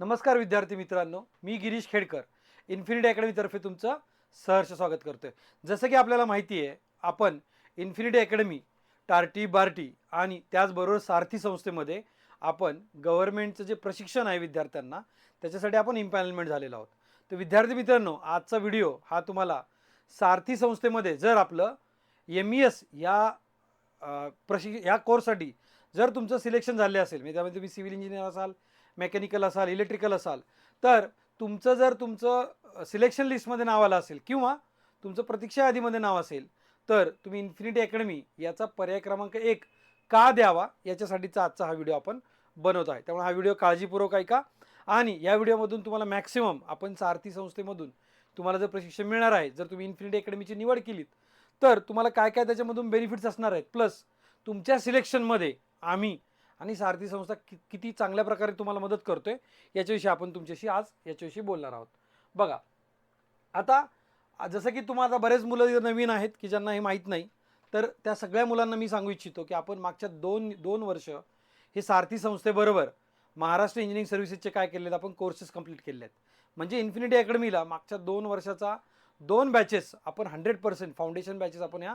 नमस्कार विद्यार्थी मित्रांनो मी गिरीश खेडकर. इन्फिनिटी अकॅडमीतर्फे तुमचं सहर्ष स्वागत करतोय. जसं की आपल्याला माहिती आहे आपण इन्फिनिटी अकॅडमी टार्टी बार्टी आणि त्याचबरोबर सारथी संस्थेमध्ये आपण गव्हर्नमेंटचं जे प्रशिक्षण आहे विद्यार्थ्यांना त्याच्यासाठी आपण इम्पॅनलमेंट झालेलो आहोत. तर विद्यार्थी मित्रांनो आजचा व्हिडिओ हा तुम्हाला सारथी संस्थेमध्ये जर आपलं एम ई एस या प्रशिक्ष ह्या कोर्ससाठी जर तुमचं सिलेक्शन झाले असेल म्हणजे त्यामध्ये तुम्ही सिव्हिल इंजिनियर असाल मेकॅनिकल असाल इलेक्ट्रिकल असाल तर तुमचं जर तुमचं सिलेक्शन लिस्टमध्ये नाव आलं असेल किंवा तुमचं प्रतीक्षा यादीमध्ये नाव असेल तर तुम्ही इन्फिनिटी अकॅडमी याचा पर्याय क्रमांक एक का द्यावा याच्यासाठीचा आजचा हा व्हिडिओ आपण बनवत आहे. त्यामुळे हा व्हिडिओ काळजीपूर्वक ऐका आणि या व्हिडिओमधून तुम्हाला मॅक्सिमम आपण सारथी संस्थेमधून तुम्हाला जर प्रशिक्षण मिळणार आहे जर तुम्ही इन्फिनिटी अकॅडमीची निवड केलीत तर तुम्हाला काय काय त्याच्यामधून बेनिफिट्स असणार आहेत? प्लस तुमच्या सिलेक्शनमध्ये आम्ही आणि सारथी संस्था कि किती चांगल्या प्रकारे तुम्हाला मदत करतोय याच्याविषयी आपण तुमच्याशी आज याच्याविषयी बोलणार आहोत. बघा आता जसं की तुम्हाला आता बरेच मुलं नवीन आहेत की ज्यांना हे माहीत नाही तर त्या सगळ्या मुलांना मी सांगू इच्छितो की आपण मागच्या दोन दोन वर्ष हे सारथी संस्थेबरोबर महाराष्ट्र इंजिनिअरिंग सर्व्हिसेसचे काय केलेत आहेत आपण कोर्सेस कंप्लीट केले आहेत म्हणजे इन्फिनिटी अकॅडमीला मागच्या दोन वर्षाचा दोन बॅचेस आपण हंड्रेड पर्सेंट फाउंडेशन बॅचेस आपण ह्या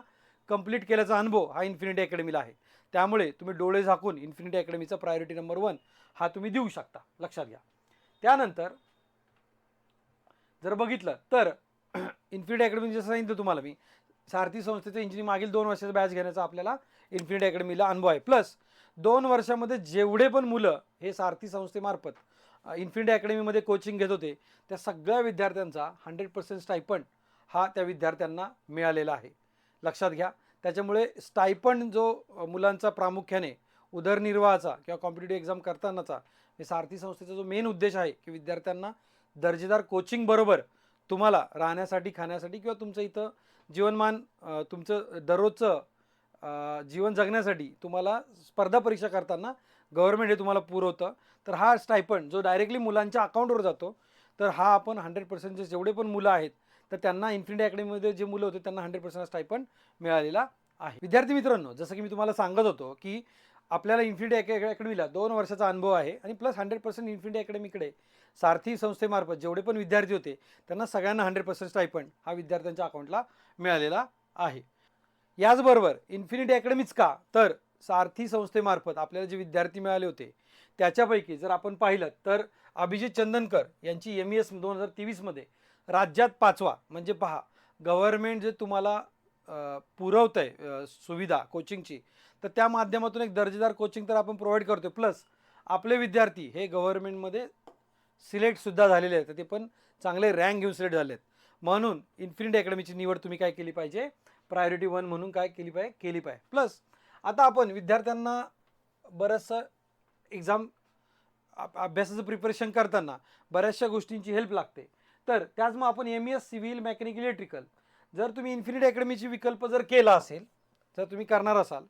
कंप्लीट केल्याचा अनुभव हा इन्फिनिटी अकॅडमीला आहे. त्यामुळे तुम्ही डोळे झाकून इन्फिनिटी अकॅडमीचा प्रायोरिटी नंबर वन हा तुम्ही देऊ शकता. लक्षात घ्या. त्यानंतर जर बघितलं तर इन्फिनिटी अकॅडमी जसं सांगितलं तुम्हाला मी सारथी संस्थेचं इंजिनिअरिंग मागील दोन वर्षाचा बॅच घेण्याचा आपल्याला इन्फिनिटी अकॅडमीला अनुभव आहे. प्लस दोन वर्षामध्ये जेवढे पण मुलं हे सारथी संस्थेमार्फत इन्फिनिटी अकॅडमीमध्ये कोचिंग घेत होते त्या सगळ्या विद्यार्थ्यांचा हंड्रेड पर्सेंट स्टायपंड हा त्या विद्यार्थ्यांना मिळालेला आहे. लक्षात घ्या. त्याच्यामुळे स्टायपंड जो मुलांचा प्रामुख्याने उदरनिर्वाहाचा किंवा कॉम्पिटेटिव्ह एक्झाम करतानाचा हे सारथी संस्थेचा जो मेन उद्देश आहे की विद्यार्थ्यांना दर्जेदार कोचिंग बरोबर तुम्हाला राहण्यासाठी खाण्यासाठी किंवा तुमचं इथं जीवनमान तुमचं दररोजचं जीवन जगण्यासाठी तुम्हाला स्पर्धा परीक्षा करताना गव्हर्मेंट हे तुम्हाला पुरवतं. तर हा स्टायपंड जो डायरेक्टली मुलांच्या अकाउंटवर जातो तर हा आपण हंड्रेड पर्सेंटचे जेवढे पण मुलं आहेत तर त्यांना इन्फिनिटी अकॅडमीमध्ये जे मुलं होते त्यांना हंड्रेड पर्सेंट स्टायपंड मिळालेला आहे. विद्यार्थी मित्रांनो जसं की मी तुम्हाला सांगत होतो की आपल्याला इन्फिनिटी अकॅ अकॅडमीला दोन वर्षाचा अनुभव आहे आणि प्लस हंड्रेड पर्सेंट इन्फिनिटी अकॅडमीकडे सारथी संस्थेमार्फत जेवढे पण विद्यार्थी होते त्यांना सगळ्यांना हंड्रेड पर्सेंट स्टायपंड हा विद्यार्थ्यांच्या अकाउंटला मिळालेला आहे. याचबरोबर इन्फिनिटी अकॅडमीच का? तर सारथी संस्थेमार्फत आपल्याला जे विद्यार्थी मिळाले होते त्याच्यापैकी जर आपण पाहिलं तर अभिजित चंदनकर यांची एम ई एस दोन हजार तेवीसमध्ये राज्यात पाचवा. म्हणजे पहा गव्हर्नमेंट जे तुम्हाला पुरवतं आहे सुविधा कोचिंगची तर त्या माध्यमातून एक दर्जेदार कोचिंग तर आपण प्रोव्हाइड करतो प्लस आपले विद्यार्थी हे गव्हर्नमेंटमध्ये सिलेक्टसुद्धा झालेले आहेत. तर ते पण चांगले रँक घेऊन सिलेक्ट झाले आहेत म्हणून इन्फिनिट अकॅडमीची निवड तुम्ही काय केली पाहिजे? प्रायोरिटी वन म्हणून काय केली पाहिजे? केली पाहिजे. प्लस आता आपण विद्यार्थ्यांना बरंचसं एक्झाम अभ्यासाचं प्रिपरेशन करताना बऱ्याचशा गोष्टींची हेल्प लागते. तर त्याच मग आपण M S civil mechanic electrical जर तुम्ही इन्फिनिट अकॅडमीची विकल्प जर केला असेल जर तुम्ही करणार असाल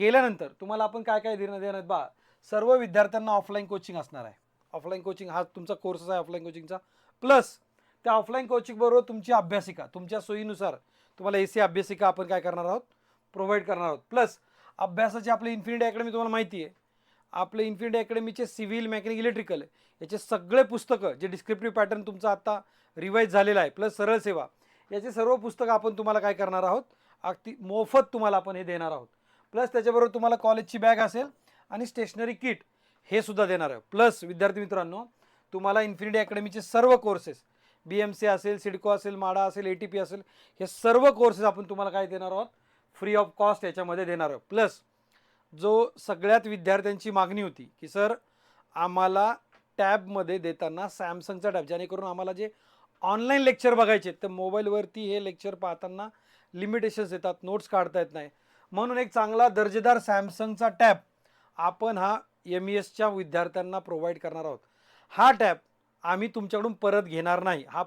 केल्यानंतर तुम्हाला आपण काय काय देणं देणार बा? सर्व विद्यार्थ्यांना ऑफलाईन कोचिंग असणार आहे. ऑफलाईन कोचिंग हा तुमचा कोर्सच आहे ऑफलाईन कोचिंगचा प्लस त्या ऑफलाईन कोचिंगबरोबर तुमची अभ्यासिका तुमच्या सोयीनुसार तुम्हाला ए सी अभ्यासिका आपण काय करणार आहोत? प्रोव्हाइड करणार आहोत. प्लस अभ्यासाची आपली इन्फिनिटी अकॅडमी तुम्हाला माहिती आहे. आपले इन्फिनिटी अकॅडमीचे सिव्हिल मेकॅनिक इलेक्ट्रिकल याचे सगळे पुस्तकं जे डिस्क्रिप्टिव्ह पॅटर्न तुमचा आता रिवाईज झालेला आहे प्लस सरळ सेवा याचे सर्व पुस्तकं आपण तुम्हाला काय करणार आहोत? अगदी मोफत तुम्हाला आपण हे देणार आहोत. प्लस त्याच्याबरोबर तुम्हाला कॉलेजची बॅग असेल आणि स्टेशनरी किट हे सुद्धा देणार आहे. प्लस विद्यार्थी मित्रांनो तुम्हाला इन्फिनिटी अकॅडमीचे सर्व कोर्सेस बी एम सी असेल सिडको असेल माडा असेल ए टी पी असेल हे सर्व कोर्सेस आपण तुम्हाला काय देणार आहोत? फ्री ऑफ कॉस्ट याच्यामध्ये देणार आहोत. प्लस जो सगळ्यात विद्यार्थ्यांची मागणी होती की सर आम्हाला टॅबमध्ये देताना सॅमसंगचा टॅब जेणेकरून आम्हाला जे ऑनलाईन लेक्चर बघायचे तर मोबाईलवरती हे लेक्चर पाहताना लिमिटेशन्स येतात नोट्स काढता येत नाही. म्हणून एक चांगला दर्जेदार सॅमसंगचा टॅब आपण हा एम ई एसच्या विद्यार्थ्यांना प्रोव्हाइड करणार आहोत. हा टॅब आम्ही तुमच्याकडून परत घेणार नाही. हा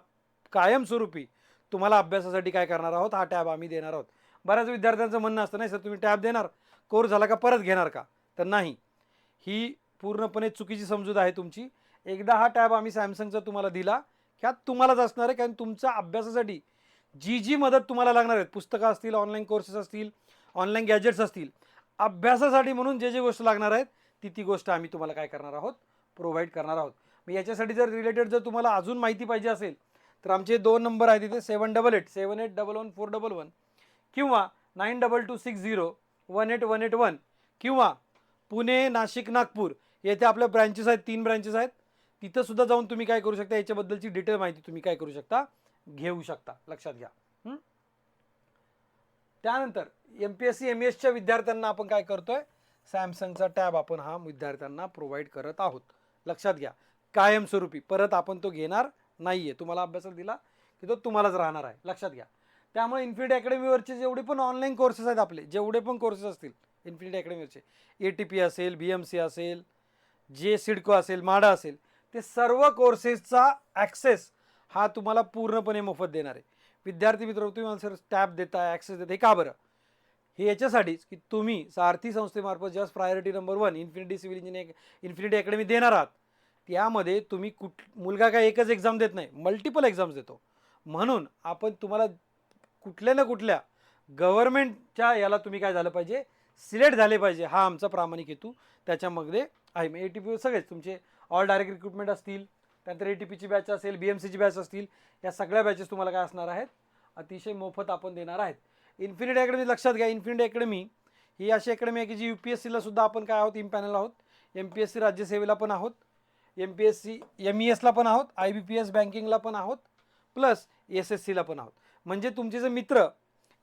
कायमस्वरूपी तुम्हाला अभ्यासासाठी काय करणार आहोत हा टॅब आम्ही देणार आहोत. बऱ्याच विद्यार्थ्यांचं म्हणणं असतं नाही सर तुम्ही टॅब देणार. कोर झाला का परत घेणार का? तर नाही. ही पूर्णपणे चुकीची समजूत आहे तुमची. एकदा हा टॅब आम्ही सॅमसंगचा तुम्हाला दिला ह्यात तुम्हालाच असणार आहे कारण तुमच्या अभ्यासासाठी जी जी मदत तुम्हाला लागणार आहेत पुस्तकं असतील ऑनलाईन कोर्सेस असतील ऑनलाईन गॅजेट्स असतील अभ्यासासाठी म्हणून जे जे गोष्ट लागणार आहेत ती ती गोष्ट आम्ही तुम्हाला काय करणार आहोत? प्रोव्हाइड करणार आहोत. मग याच्यासाठी जर रिलेटेड जर तुम्हाला अजून माहिती पाहिजे असेल तर आमचे दोन नंबर आहेत तिथे seven double eight seven eight double one four double one किंवा nine double two six zero one eight one eight one किंवा पुणे नाशिक नागपूर येथे आपल्या ब्रँचेस आहेत तीन ब्रँचेस आहेत. तिथं सुद्धा जाऊन तुम्ही काय करू शकता? याच्याबद्दलची डिटेल माहिती तुम्ही काय करू शकता? घेऊ शकता. लक्षात घ्या. त्यानंतर M P S C M एसच्या विद्यार्थ्यांना आपण काय करतोय? सॅमसंगचा टॅब आपण हा विद्यार्थ्यांना प्रोव्हाइड करत आहोत. लक्षात घ्या. कायमस्वरूपी. परत आपण तो घेणार नाहीये. तुम्हाला अभ्यासाला दिला की तो तुम्हालाच राहणार आहे. लक्षात घ्या. त्यामुळे इन्फिनिटी अकॅडमीवरचे जेवढे पण ऑनलाईन कोर्सेस आहेत आपले जेवढे पण कोर्सेस असतील इन्फिनिटी अकॅडमीवरचे ए टी पी असेल बी एम सी असेल जे सिडको असेल माडा असेल ते सर्व कोर्सेसचा ॲक्सेस हा तुम्हाला पूर्णपणे मोफत देणार आहे. विद्यार्थी मित्र तुम्ही मला सर टॅब देताय ॲक्सेस देताय हे का बरं? हे याच्यासाठीच की तुम्ही सारथी संस्थेमार्फत just priority number one Infinity civil engineering Infinity Academy देणार आहात त्यामध्ये तुम्ही कुठ मुलगा काय एकच एक्झाम देत नाही मल्टिपल एक्झाम्स देतो. म्हणून आपण तुम्हाला कुठल्या ना कुठल्या गव्हर्नमेंटच्या याला तुम्ही काय झालं पाहिजे? सिलेक्ट झाले पाहिजे. हा आमचा प्रामाणिक हेतू. त्याच्यामध्ये आहे. मग ए टी पी सगळेच तुमचे ऑल डायरेक्ट रिक्रुटमेंट असतील त्यानंतर ए टी पीची बॅच असेल बी एम सीची बॅच असतील या सगळ्या बॅचेस तुम्हाला काय असणार आहेत? अतिशय मोफत आपण देणार आहेत. इन्फिनिटी अकॅडमी लक्षात घ्या इन्फिनिटी अकॅडमी ही अशी अकॅडमी आहे की जी यू पी एस सीला सुद्धा आपण काय आहोत? इम्पॅनल आहोत. एम पी एस सी राज्यसेवेला पण आहोत. M P S C M E एसला पण आहोत. आय बी पी एस बँकिंगला पण आहोत. प्लस एस एस सीला पण आहोत. म्हणजे तुमचे जे मित्र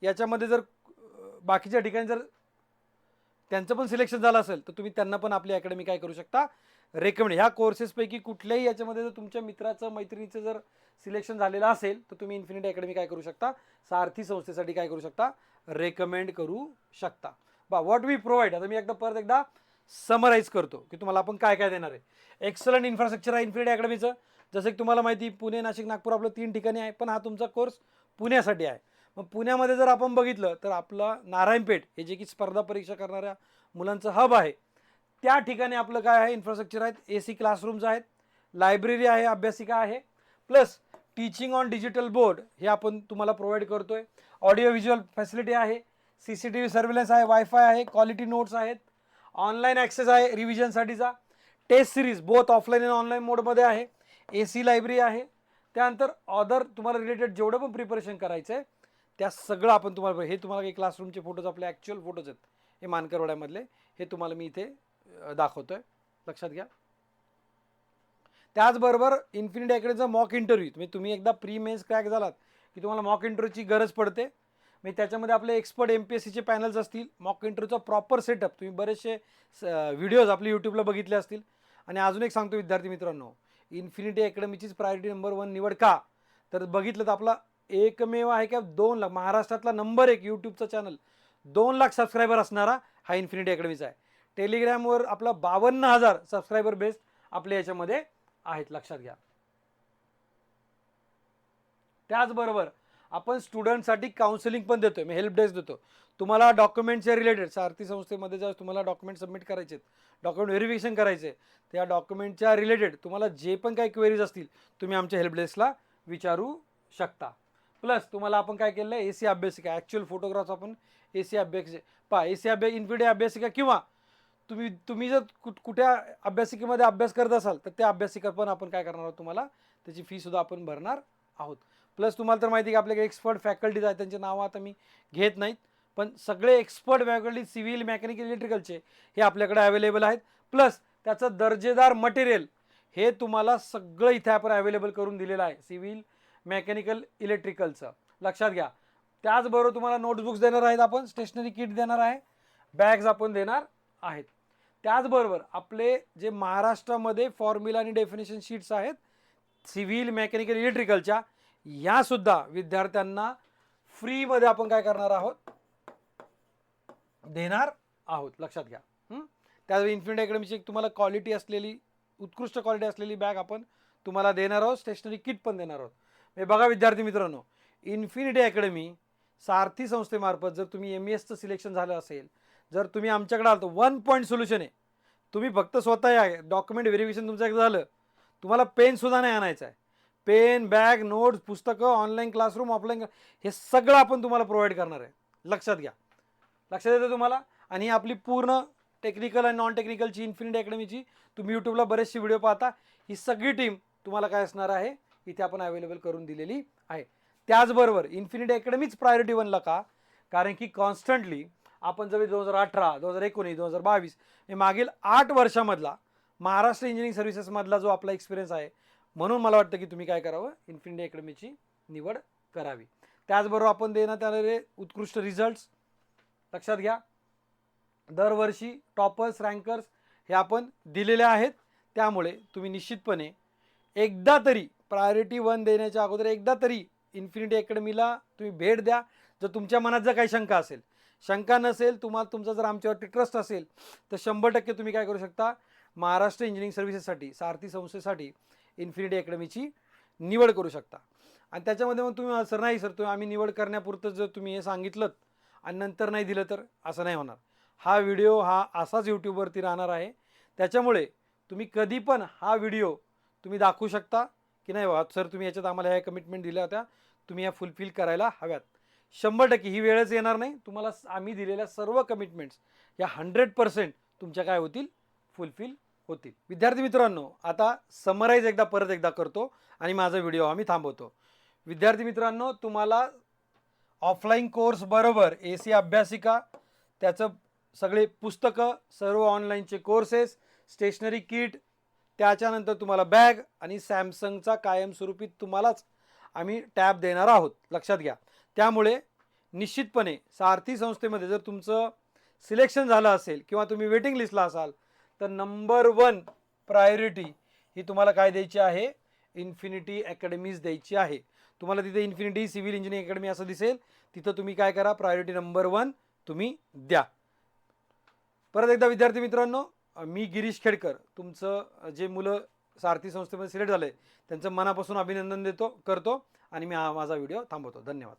याच्यामध्ये जर बाकीच्या ठिकाणी जर त्यांचं पण सिलेक्शन झालं असेल तर तुम्ही त्यांना पण आपली अकॅडमी काय करू शकता? रेकमेंड ह्या कोर्सेसपैकी कुठल्याही याच्यामध्ये जर तुमच्या मित्राचं मैत्रिणीचं जर सिलेक्शन झालेलं असेल तर तुम्ही इन्फिनिटी अकॅडमी काय करू शकता? सारथी संस्थेसाठी काय करू शकता? रेकमेंड करू शकता. बा व्हॉट वी प्रोव्हाइड आता मी एकदा परत एकदा समराईज करतो की तुम्हाला आपण काय काय देणार आहे. एक्सलंट इन्फ्रास्ट्रक्चर आहे इन्फिनिटी अकॅडमीचं जसं की तुम्हाला माहिती पुणे नाशिक नागपूर आपलं तीन ठिकाणी आहे पण हा तुमचा कोर्स पुण्यासाठी आहे. मग पुण्यामध्ये जर आपण बघितलं तर आपलं नारायणपेठ हे जे की स्पर्धा परीक्षा करणाऱ्या मुलांचं हब आहे. त्या ठिकाणी आपलं काय आहे इन्फ्रास्ट्रक्चर आहेत ए सी क्लासरूम्स आहेत लायब्ररी आहे अभ्यासिका आहे plus teaching on digital board हे आपण तुम्हाला प्रोव्हाइड करतो आहे ऑडिओ व्हिज्युअल फॅसिलिटी आहे C C T V surveillance आहे वायफाय आहे क्वालिटी नोट्स आहेत ऑनलाईन ॲक्सेस आहे रिव्हिजनसाठीचा टेस्ट सिरीज बोथ ऑफलाईन आणि ऑनलाईन मोडमध्ये आहे. ए सी लायब्ररी आहे त्यानंतर ऑदर तुम्हाला रिलेटेड जेवढं पण प्रिपरेशन करायचं आहे त्या सगळं आपण तुम्हाला हे तुम्हाला काही क्लासरूमचे फोटोज आपले ॲक्च्युअल फोटोज आहेत हे मानकरवाड्यामधले हे तुम्हाला मी इथे दाखवतो आहे लक्षात घ्या. त्याचबरोबर इन्फिनिटी अकॅडमीचा मॉक इंटरव्ह्यू म्हणजे तुम्ही एकदा प्री मेन्स क्रॅक झालात की तुम्हाला मॉक इंटरव्ह्यूची गरज पडते. मी त्याच्यामध्ये आपले एक्सपर्ट एम पी एस सीचे पॅनल्स असतील मॉक इंटरव्ह्यूचा प्रॉपर सेटअप तुम्ही बरेचसे व्हिडिओज आपले यूट्यूबला बघितले असतील. आणि अजून एक सांगतो विद्यार्थी मित्रांनो इन्फिनिटी अकॅडमीचीच प्रायोरिटी नंबर वन निवड का? तर बघितलं तर आपला एकमेव आहे का? दोन लाख. महाराष्ट्रातला नंबर एक यूट्यूबचा चॅनल दोन लाख सबस्क्रायबर असणारा हा इन्फिनिटी अकॅडमीचा आहे. टेलिग्रामवर आपला बावन्न हजार सबस्क्रायबर बेस्ड आपल्या याच्यामध्ये आहेत. लक्षात घ्या. त्याचबरोबर आपण स्टुडंटसाठी काउन्सिलिंग पण देतोय मी हेल्प डेस्क देतो तुम्हाला डॉक्युमेंटच्या रिलेटेड सारथी संस्थेमध्ये जर तुम्हाला डॉक्युमेंट सबमिट करायचे डॉक्युमेंट व्हेरिफिकेशन करायचे त्या डॉक्युमेंटच्या रिलेटेड तुम्हाला जे पण काही क्वेरीज असतील तुम्ही आमच्या हेल्प डेस्कला विचारू शकता. प्लस तुम्हाला आपण काय केलं आहे ए सी अभ्यासिका ॲक्च्युअल फोटोग्राफ्स आपण ए सी अभ्यास पहा ए सी अभ्यास इन्फिडे अभ्यासिका किंवा तुम्ही तुम्ही जर कुठ कुठ्या अभ्यासिकेमध्ये अभ्यास करत असाल तर त्या अभ्यासिका पण आपण काय करणार आहोत तुम्हाला? त्याची फीसुद्धा आपण भरणार आहोत. प्लस तुम्हाला तर माहिती आहे की आपल्याकडे एक्सपर्ट फॅकल्टीज आहेत त्यांचे नावं आता मी घेत नाहीत. पण सगळे एक्सपर्ट फॅकल्टी सिव्हिल मेकॅनिकल इलेक्ट्रिकलचे हे आपल्याकडे अवेलेबल आहेत. प्लस त्याचं दर्जेदार मटेरियल हे तुम्हाला सगळं इथे आपण अवेलेबल करून दिलेलं आहे. सिव्हिल मेकॅनिकल इलेक्ट्रिकलचं लक्षात घ्या. त्याचबरोबर तुम्हाला नोटबुक्स देणार आहेत आपण स्टेशनरी किट देणार आहे बॅग्स आपण देणार आहेत. त्याचबरोबर आपले जे महाराष्ट्रामध्ये फॉर्म्युला आणि डेफिनेशन शीट्स आहेत सिव्हिल मेकॅनिकल इलेक्ट्रिकलच्या यासुद्धा विद्यार्थ्यांना फ्रीमध्ये आपण काय करणार आहोत? देणार आहोत. लक्षात घ्या. त्यावेळी इन्फिनिट अकॅडमीची एक तुम्हाला क्वालिटी असलेली उत्कृष्ट क्वालिटी असलेली बॅग आपण तुम्हाला देणार आहोत. स्टेशनरी किट पण देणार आहोत. हे बघा विद्यार्थी मित्रांनो इन्फिनिटी अकॅडमी सारथी संस्थेमार्फत जर तुम्ही एम एसचं सिलेक्शन झालं असेल जर तुम्ही आमच्याकडे आलं तर वन पॉईंट सोल्युशन आहे. तुम्ही फक्त स्वतः या डॉक्युमेंट व्हेरिफिकेशन एक झालं. तुम्हाला पेनसुद्धा नाही आणायचं आहे. पेन बॅग नोट्स पुस्तकं ऑनलाईन क्लासरूम ऑफलाईन हे सगळं आपण तुम्हाला प्रोव्हाइड करणार आहे. लक्षात घ्या. लक्षात येतं तुम्हाला? आणि ही आपली पूर्ण टेक्निकल आणि नॉन टेक्निकलची इन्फिनिटी अकॅडमीची तुम्ही यूट्यूबला बरेचसे व्हिडिओ पाहता. ही सगळी टीम तुम्हाला काय असणार आहे? इथे आपण अवेलेबल करून दिलेली आहे. त्याचबरोबर इन्फिनिटी अकॅडमीच प्रायोरिटी बनला का? कारण की कॉन्स्टंटली आपण जवळ दोन हजार अठरा दोन हजार एकोणीस दोन हजार बावीस हे मागील आठ वर्षामधला महाराष्ट्र इंजिनिअरिंग सर्व्हिसेसमधला जो आपला एक्सपिरियन्स आहे म्हणून मला वाटतं की तुम्ही काय करावं? इन्फिनिटी अकॅडमीची निवड करावी. त्याचबरोबर आपण देण्यात आलेले उत्कृष्ट रिझल्ट्स लक्षात घ्या. दरवर्षी टॉपर्स रँकर्स हे आपण दिलेले आहेत. त्यामुळे तुम्ही निश्चितपणे एकदा तरी प्रायोरिटी वन देण्याच्या अगोदर एकदा तरी इन्फिनिटी अकॅडमीला तुम्ही भेट द्या. जर तुमच्या मनात जर काही शंका असेल शंका नसेल तुम्हाला तुमचा जर आमच्यावरती ट्रस्ट असेल तर शंभर टक्के तुम्ही काय करू शकता? महाराष्ट्र इंजिनिअरिंग सर्व्हिसेससाठी सारथी संस्थेसाठी इन्फिनिटी अकॅडमीची निवड करू शकता. आणि त्याच्यामध्ये मग तुम्ही सर नाही सर तुम्ही आम्ही निवड करण्यापुरतं जर तुम्ही हे सांगितलं आणि नंतर नाही दिलं तर असं नाही होणार. हा व्हिडिओ हा असाच यूट्यूबवरती राहणार आहे. त्याच्यामुळे तुम्ही कधी पण हा व्हिडिओ तुम्ही दाखवू शकता की नाही बाबा सर तुम्ही याच्यात आम्हाला ह्या कमिटमेंट दिल्या होत्या तुम्ही ह्या फुलफिल करायला हव्यात. शंभर टक्के ही वेळच येणार नाही. तुम्हाला आम्ही दिलेल्या सर्व कमिटमेंट्स या हंड्रेड पर्सेंट तुमच्या काय होतील? फुलफिल होतील. विद्यार्थी मित्रांनो आता समराईज एकदा परत एकदा करतो आणि माझा व्हिडिओ आम्ही थांबवतो. विद्यार्थी मित्रांनो तुम्हाला ऑफलाईन कोर्स बरोबर ए सी अभ्यासिका त्याचं सगळे पुस्तकं सर्व ऑनलाईनचे कोर्सेस स्टेशनरी किट त्याच्यानंतर तुम्हाला बॅग आणि सॅमसंगचा कायमस्वरूपी तुम्हालाच आम्ही टॅब देणार आहोत. लक्षात घ्या. त्यामुळे निश्चितपणे सारथी संस्थेमध्ये जर तुमचं सिलेक्शन झालं असेल किंवा तुम्ही वेटिंग लिस्टला असाल तर नंबर वन प्रायोरिटी ही तुम्हाला काय द्यायची आहे? इन्फिनिटी अकॅडमीज द्यायची आहे. तुम्हाला तिथे इन्फिनिटी सिव्हिल इंजिनिअरिंग अकॅडमी असं दिसेल. तिथं तुम्ही काय करा? प्रायोरिटी नंबर वन तुम्ही द्या. परत एकदा विद्यार्थी मित्रांनो मी गिरीश खेडकर तुमचं जे मुलं सारथी संस्थेमध्ये सिलेक्ट झाले त्यांचं मनापासून अभिनंदन देतो करतो आणि मी हा माझा व्हिडिओ थांबवतो. धन्यवाद.